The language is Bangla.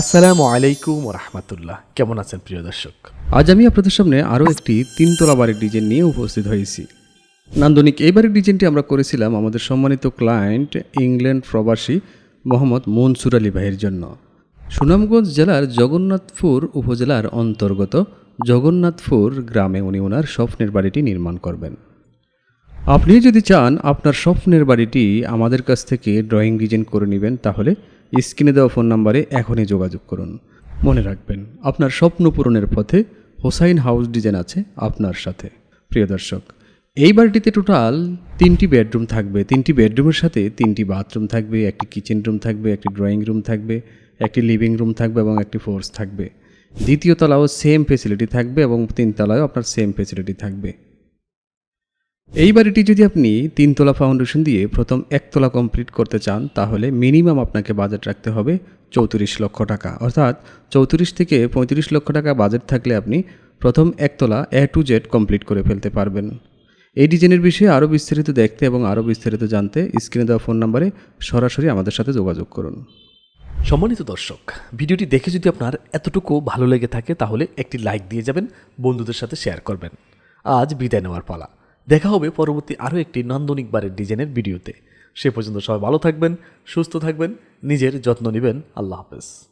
আসসালামু আলাইকুম রহমতুল্লাহ কেমন আছেন প্রিয় দর্শক? আজ আমি আপনাদের সামনে আরও একটি তিনতলা বাড়ির ডিজাইন নিয়ে উপস্থিত হয়েছি। নান্দনিক এই বাড়ির ডিজাইনটি আমরা করেছিলাম আমাদের সম্মানিত ক্লায়েন্ট, ইংল্যান্ড প্রবাসী মোহাম্মদ মনসুর আলী ভাইয়ের জন্য। সুনামগঞ্জ জেলার জগন্নাথপুর উপজেলার অন্তর্গত জগন্নাথপুর গ্রামে উনি ওনার স্বপ্নের বাড়িটি নির্মাণ করবেন। আপনি যদি চান আপনার স্বপ্নের বাড়িটি আমাদের কাছ থেকে ড্রয়িং ডিজাইন করে নেবেন, তাহলে স্ক্রিনে দেওয়া ফোন নাম্বারে এখনই যোগাযোগ করুন। মনে রাখবেন, আপনার স্বপ্ন পূরণের পথে হোসাইন হাউস ডিজাইন আছে আপনার সাথে। প্রিয় দর্শক, এই বাড়িটিতে টোটাল তিনটি বেডরুম থাকবে। তিনটি বেডরুমের সাথে তিনটি বাথরুম থাকবে, একটি কিচেন রুম থাকবে, একটি ড্রয়িং রুম থাকবে, একটি লিভিং রুম থাকবে এবং একটি ফোর্স থাকবে। দ্বিতীয় তলাও সেম ফেসিলিটি থাকবে এবং তিন তলায়ও আপনার সেম ফেসিলিটি থাকবে। এই বাড়িটি যদি আপনি তিনতলা ফাউন্ডেশন দিয়ে প্রথম একতলা কমপ্লিট করতে চান, তাহলে মিনিমাম আপনাকে বাজেট রাখতে হবে চৌত্রিশ লক্ষ টাকা। অর্থাৎ চৌত্রিশ থেকে পঁয়ত্রিশ লক্ষ টাকা বাজেট থাকলে আপনি প্রথম একতলা এ টু জেড কমপ্লিট করে ফেলতে পারবেন। এই ডিজাইনের বিষয়ে আরও বিস্তারিত দেখতে এবং আরও বিস্তারিত জানতে স্ক্রিনে দেওয়া ফোন নাম্বারে সরাসরি আমাদের সাথে যোগাযোগ করুন। সম্মানিত দর্শক, ভিডিওটি দেখে যদি আপনার এতটুকু ভালো লেগে থাকে, তাহলে একটি লাইক দিয়ে যাবেন, বন্ধুদের সাথে শেয়ার করবেন। আজ বিদায় নেওয়ার পালা। দেখা হবে পরবর্তী আরও একটি নান্দনিক বারের ডিজাইনের ভিডিওতে। সে পর্যন্ত সবাই ভালো থাকবেন, সুস্থ থাকবেন, নিজের যত্ন নেবেন। আল্লাহ হাফেজ।